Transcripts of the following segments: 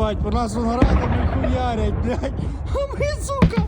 їбать, по нас виноградами хуярять, блядь. А ми, сука,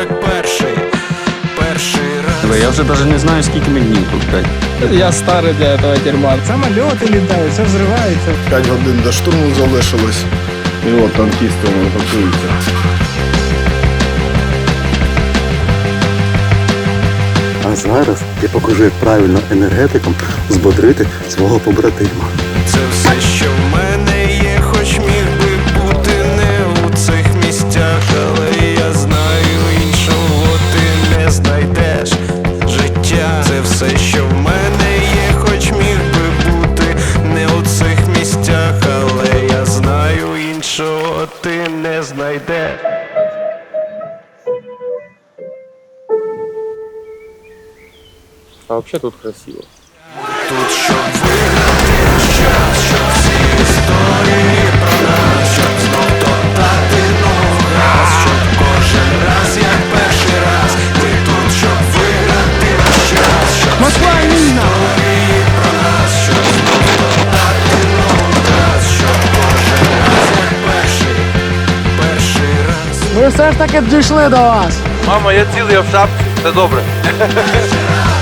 як перший. Перший раз. Я вже навіть не знаю, скільки ми днів тут. блядь. Я старий для того тюрма. Самольоти літають, все взривається. П'ять годин до штурму залишилось. І от танкісти вони готуються. А зараз я покажу, як правильно енергетиком збодрити свого побратима. Це все, що Що ти не знайде. А взагалі тут красиво. Тут щоб ви. Все ж таки дійшли до вас. Мама, я цілий я в шапці. Все добре.